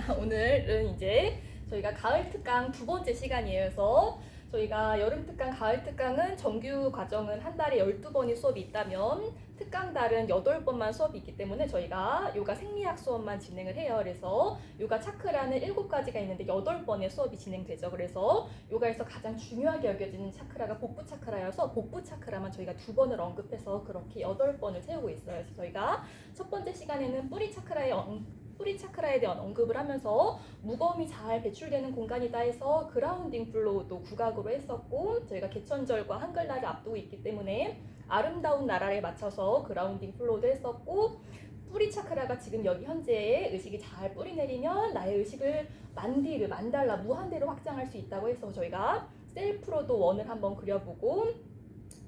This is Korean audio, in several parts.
오늘은 이제 저희가 가을 특강 두 번째 시간이에요. 그래서 저희가 여름 특강, 가을 특강은 정규 과정은 한 달에 12번이 수업이 있다면 특강 달은 8번만 수업이 있기 때문에 저희가 요가 생리학 수업만 진행을 해요. 그래서 요가 차크라는 7가지가 있는데 8번의 수업이 진행되죠. 그래서 요가에서 가장 중요하게 여겨지는 차크라가 복부 차크라여서 복부 차크라만 저희가 두 번을 언급해서 그렇게 8번을 세우고 있어요. 그래서 저희가 첫 번째 시간에는 뿌리 차크라의 언- 뿌리 차크라에 대한 언급을 하면서 무거움이 잘 배출되는 공간이다 해서 그라운딩 플로우도 국악으로 했었고 저희가 개천절과 한글날을 앞두고 있기 때문에 아름다운 나라를 맞춰서 그라운딩 플로우도 했었고 뿌리 차크라가 지금 여기 현재의 의식이 잘 뿌리 내리면 나의 의식을 만디를 만달라 무한대로 확장할 수 있다고 해서 저희가 셀프로도 원을 한번 그려보고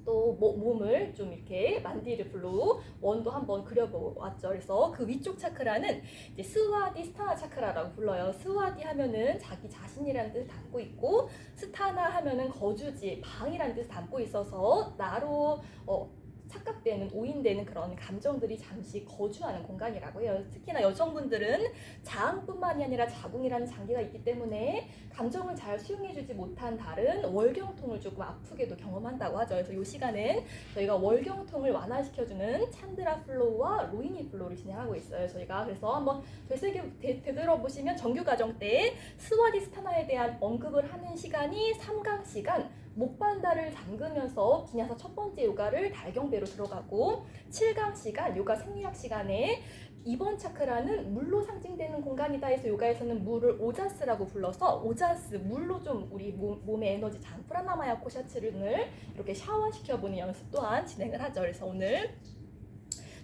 또 모- 몸을 좀 이렇게 만디를 플로우 원도 한번 그려보았죠. 그래서 그 위쪽 차크라는 이제 스와디 스타나 차크라라고 불러요. 스와디 하면은 자기 자신이라는 뜻을 담고 있고 스타나 하면은 거주지, 방이라는 뜻을 담고 있어서 나로 어, 착각되는 오인되는 그런 감정들이 잠시 거주하는 공간이라고 해요. 특히나 여성분들은 자항뿐만이 아니라 자궁이라는 장기가 있기 때문에 감정을 잘 수용해주지 못한 달은 월경통을 조금 아프게도 경험한다고 하죠. 그래서 이 시간은 저희가 월경통을 완화시켜주는 찬드라 플로우와 로이니 플로우를 진행하고 있어요. 저희가 그래서 한번 되새겨 되- 되돌아보시면 정규 과정 때 스와디스타나에 대한 언급을 하는 시간이 3강 시간 목반다를 잠그면서 기냐사 첫 번째 요가를 달경배로 들어가고 7강 시간 요가 생리학 시간에 이번 차크라는 물로 상징되는 공간이다 해서 요가에서는 물을 오자스라고 불러서 오자스 물로 좀 우리 몸, 몸의 에너지 장 프라나마야 코샤츠를 이렇게 샤워시켜보는 연습 또한 진행을 하죠. 그래서 오늘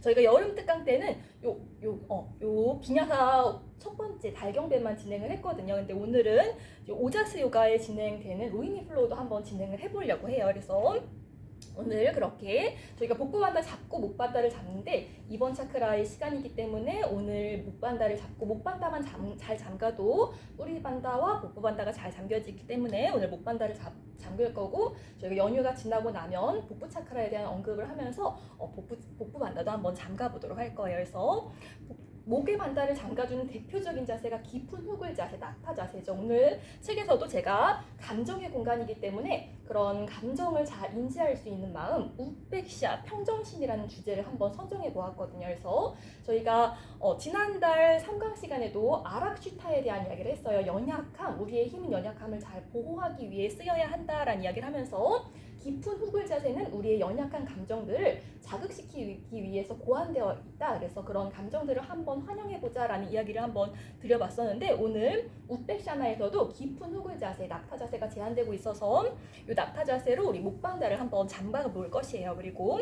저희가 여름 특강 때는 요 요 어 요 비냐사 첫 번째 달경배만 진행을 했거든요. 근데 오늘은 요 오자스 요가에 진행되는 로이니 플로우도 한번 진행을 해보려고 해요. 그래서 오늘 그렇게 저희가 복부반다 잡고 목반다를 잡는데 이번 차크라의 시간이기 때문에 오늘 목반다를 잡고 목반다만 잠, 잘 잠가도 뿌리 반다와 복부 반다가 잘 잠겨지기 때문에 오늘 목반다를 잡, 잠글 거고 저희가 연휴가 지나고 나면 복부 차크라에 대한 언급을 하면서 어, 복부, 복부 반다도 한번 잠가 보도록 할 거예요. 그래서 복- 목의 반다를 잠가주는 대표적인 자세가 깊은 흑을 자세, 낙타 자세죠. 오늘 책에서도 제가 감정의 공간이기 때문에 그런 감정을 잘 인지할 수 있는 마음, 우백샤, 평정심이라는 주제를 한번 선정해 보았거든요. 그래서 저희가 어, 지난달 3강 시간에도 아락슈타에 대한 이야기를 했어요. 연약함, 우리의 힘은 연약함을 잘 보호하기 위해 쓰여야 한다라는 이야기를 하면서 깊은 후글 자세는 우리의 연약한 감정들을 자극시키기 위해서 고안되어 있다. 그래서 그런 감정들을 한번 환영해 보자라는 이야기를 한번 드려봤었는데 오늘 우백샤나에서도 깊은 후글 자세, 낙타 자세가 제한되고 있어서 이 낙타 자세로 우리 목반다를 한번 잠가 볼 것이에요. 그리고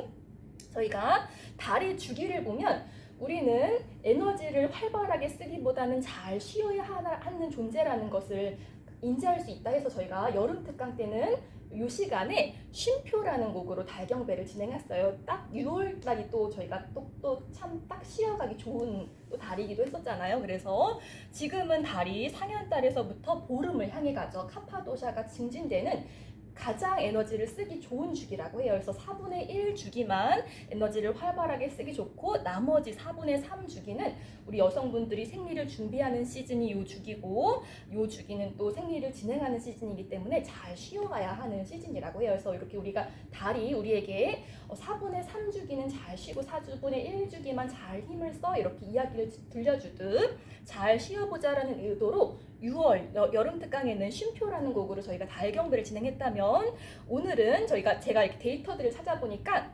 저희가 달의 주기를 보면 우리는 에너지를 활발하게 쓰기보다는 잘 쉬어야 하는 존재라는 것을 인지할 수 있다 해서 저희가 여름 특강 때는 이 시간에 쉼표라는 곡으로 달경배를 진행했어요. 딱 6월 달이 또 저희가 또또참 딱 쉬어가기 좋은 또 달이기도 했었잖아요. 그래서 지금은 달이 상현 달에서부터 보름을 향해 가죠. 카파도샤가 증진되는 가장 에너지를 쓰기 좋은 주기라고 해요. 그래서 4분의 1 주기만 에너지를 활발하게 쓰기 좋고 나머지 4분의 3 주기는 우리 여성분들이 생리를 준비하는 시즌이 요 주기고 요 주기는 또 생리를 진행하는 시즌이기 때문에 잘 쉬어가야 하는 시즌이라고 해요. 그래서 이렇게 우리가 달이 우리에게 4분의 3 주기는 잘 쉬고 4분의 1 주기만 잘 힘을 써 이렇게 이야기를 들려주듯 잘 쉬어보자라는 의도로 6월 여, 여름 특강에는 쉼표라는 곡으로 저희가 달경배를 진행했다면 오늘은 저희가 제가 데이터들을 찾아보니까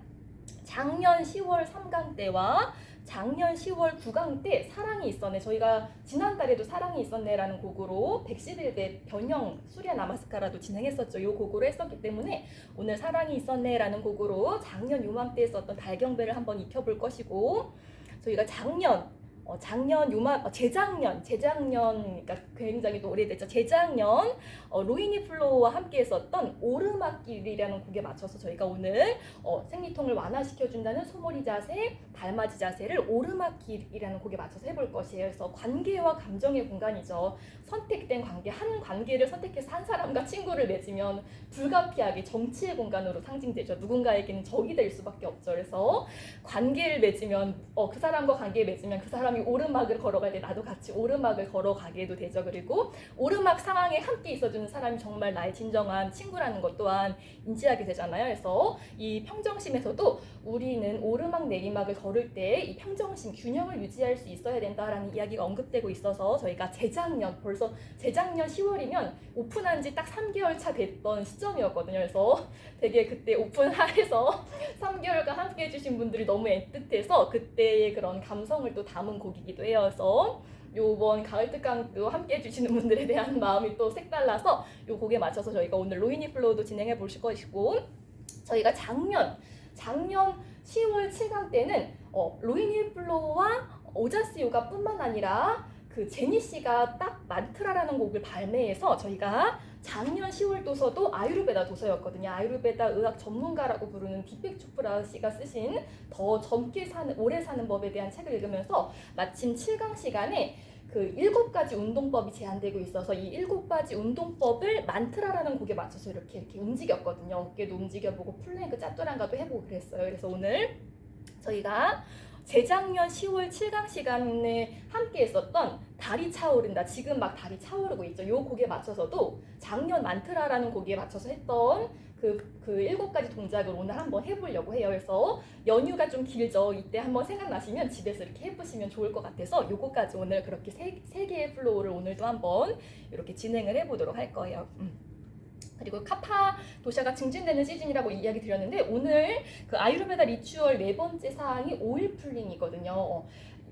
작년 10월 3강 때와 작년 10월 9강 때 사랑이 있었네. 저희가 지난달에도 사랑이 있었네라는 곡으로 111배 변형 수리아 나마스카라도 진행했었죠. 이 곡으로 했었기 때문에 오늘 사랑이 있었네라는 곡으로 작년 요맘때 썼던 달경배를 한번 익혀볼 것이고 저희가 작년 어, 작년 요맘 어, 재작년 재작년 그러니까 굉장히 또 오래됐죠. 재작년 어, 로이니 플로우와 함께 했었던 오르막길이라는 곡에 맞춰서 저희가 오늘 어, 생리통을 완화시켜 준다는 소머리 자세, 달맞이 자세를 오르막길이라는 곡에 맞춰서 해볼 것이에요. 그래서 관계와 감정의 공간이죠. 선택된 관계, 한 관계를 선택해서 한 사람과 친구를 맺으면 불가피하게 정치의 공간으로 상징되죠. 누군가에게는 적이 될 수밖에 없죠. 그래서 관계를 맺으면 어, 그 사람과 관계를 맺으면 그 사람이 오르막을 걸어갈 때 나도 같이 오르막을 걸어가게도 되죠. 그리고 오르막 상황에 함께 있어주는 사람이 정말 나의 진정한 친구라는 것 또한 인지하게 되잖아요. 그래서 이 평정심에서도 우리는 오르막 내리막을 걸을 때 이 평정심 균형을 유지할 수 있어야 된다라는 이야기가 언급되고 있어서 저희가 재작년 벌써 재작년 10월이면 오픈한 지 딱 3개월 차 됐던 시점이었거든요. 그래서 되게 그때 오픈해서 3개월간 함께 해주신 분들이 너무 애틋해서 그때의 그런 감성을 또 담은 곡이기도 해요. 그래서 요번 가을 특강도 함께 해주시는 분들에 대한 마음이 또 색달라서 요 곡에 맞춰서 저희가 오늘 로이니 플로우도 진행해 보실 것이고 저희가 작년 작년 10월 7강 때는 어, 로이니 플로우와 오자스 요가뿐만 아니라 그 제니 씨가 딱 만트라라는 곡을 발매해서 저희가 작년 10월 도서도 아유르베다 도서였거든요. 아유르베다 의학 전문가라고 부르는 디펙 초프라 씨가 쓰신 더 젊게 사는 오래 사는 법에 대한 책을 읽으면서 마침 7강 시간에 그 일곱 가지 운동법이 제한되고 있어서 이 일곱 가지 운동법을 만트라라는 곡에 맞춰서 이렇게 이렇게 움직였거든요. 어깨도 움직여보고 플랭크 짜뚜랑가도 해보고 그랬어요. 그래서 오늘 저희가 재작년 10월 7강 시간에 함께 했었던 달이 차오른다. 지금 막 달이 차오르고 있죠. 요 곡에 맞춰서도 작년 만트라라는 곡에 맞춰서 했던 그, 그 일곱 가지 동작을 오늘 한번 해보려고 해요. 그래서 연휴가 좀 길죠. 이때 한번 생각나시면 집에서 이렇게 해보시면 좋을 것 같아서 요거까지 오늘 그렇게 세, 세 개의 플로우를 오늘도 한번 이렇게 진행을 해보도록 할 거예요. 음. 그리고 카파 도샤가 증진되는 시즌이라고 이야기 드렸는데 오늘 그 아유르베다 리추얼 네 번째 사항이 오일 풀링이거든요. 어,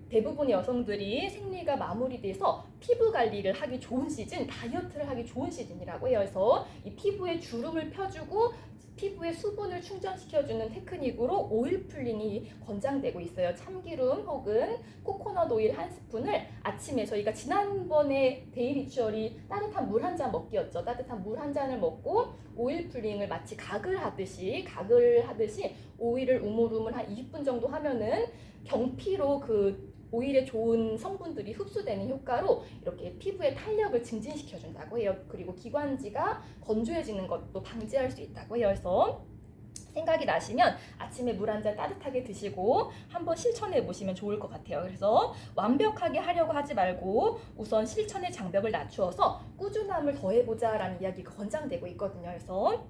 대부분의 여성들이 생리가 마무리돼서 피부 관리를 하기 좋은 시즌, 다이어트를 하기 좋은 시즌이라고 해요. 그래서 이 피부에 주름을 펴주고 피부에 수분을 충전시켜주는 테크닉으로 오일 풀링이 권장되고 있어요. 참기름 혹은 코코넛 오일 한 스푼을 아침에 저희가 지난번에 데이 리추얼이 따뜻한 물 한 잔 먹기였죠. 따뜻한 물 한 잔을 먹고 오일 풀링을 마치 각을 하듯이 각을 하듯이 오일을 우물우물 한 20분 정도 하면은 경피로 그 오일에 좋은 성분들이 흡수되는 효과로 이렇게 피부의 탄력을 증진시켜 준다고 해요. 그리고 기관지가 건조해지는 것도 방지할 수 있다고 해요. 그래서 생각이 나시면 아침에 물 한 잔 따뜻하게 드시고 한번 실천해 보시면 좋을 것 같아요. 그래서 완벽하게 하려고 하지 말고 우선 실천의 장벽을 낮추어서 꾸준함을 더해보자라는 이야기가 권장되고 있거든요. 그래서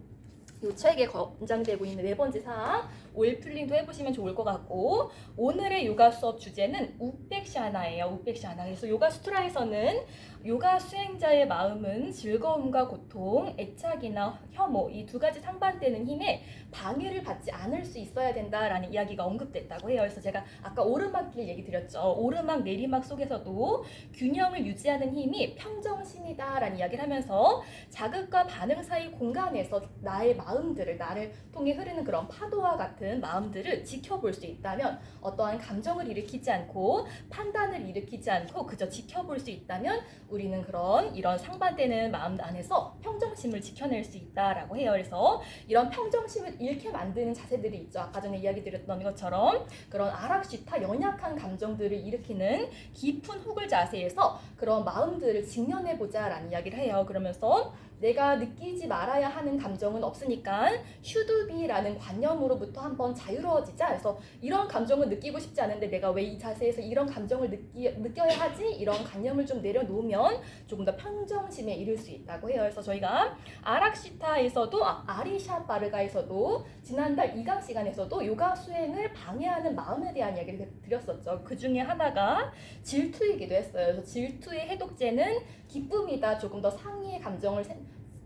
이 책에 권장되고 있는 네 번째 사항 풀링도 해보시면 좋을 것 같고 오늘의 요가 수업 주제는 우백샤나예요. 우백샤나. 그래서 요가 수트라에서는 요가 수행자의 마음은 즐거움과 고통, 애착이나 혐오 이 두 가지 상반되는 힘에 방해를 받지 않을 수 있어야 된다라는 이야기가 언급됐다고 해요. 그래서 제가 아까 오르막길 얘기 드렸죠. 오르막 내리막 속에서도 균형을 유지하는 힘이 평정심이다라는 이야기를 하면서 자극과 반응 사이 공간에서 나의 마음들을 나를 통해 흐르는 그런 파도와 같은 마음들을 지켜볼 수 있다면 어떠한 감정을 일으키지 않고 판단을 일으키지 않고 그저 지켜볼 수 있다면 우리는 그런 이런 상반되는 마음 안에서 평정심을 지켜낼 수 있다라고 해요. 그래서 이런 평정심을 잃게 만드는 자세들이 있죠. 아까 전에 이야기 드렸던 것처럼 그런 아락시타 연약한 감정들을 일으키는 깊은 후글 자세에서 그런 마음들을 직면해 보자라는 이야기를 해요. 그러면서 내가 느끼지 말아야 하는 감정은 없으니까 슈드비라는 관념으로부터 한번 자유로워지자. 그래서 이런 감정을 느끼고 싶지 않은데 내가 왜 이 자세에서 이런 감정을 느끼, 느껴야 하지? 이런 관념을 좀 내려놓으면 조금 더 평정심에 이를 수 있다고 해요. 그래서 저희가 아락시타에서도 아, 아리샤 바르가에서도 지난달 2강 시간에서도 요가 수행을 방해하는 마음에 대한 이야기를 드렸었죠. 그 중에 하나가 질투이기도 했어요. 그래서 질투의 해독제는 기쁨이다. 조금 더 상위의 감정을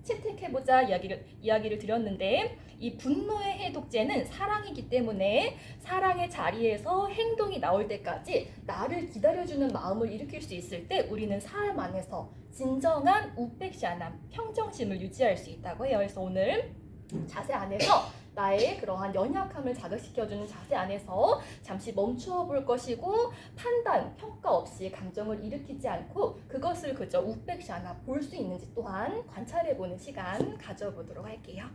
채택해보자 이야기를, 이야기를 드렸는데 이 분노의 해독제는 사랑이기 때문에 사랑의 자리에서 행동이 나올 때까지 나를 기다려주는 마음을 일으킬 수 있을 때 우리는 삶 안에서 진정한 우백샤남, 평정심을 유지할 수 있다고 해요. 그래서 오늘 자세 안에서 나의 그러한 연약함을 자극시켜주는 자세 안에서 잠시 멈추어 볼 것이고 판단, 평가 없이 감정을 일으키지 않고 그것을 그저 우백샤나 볼 수 있는지 또한 관찰해 보는 시간 가져보도록 할게요.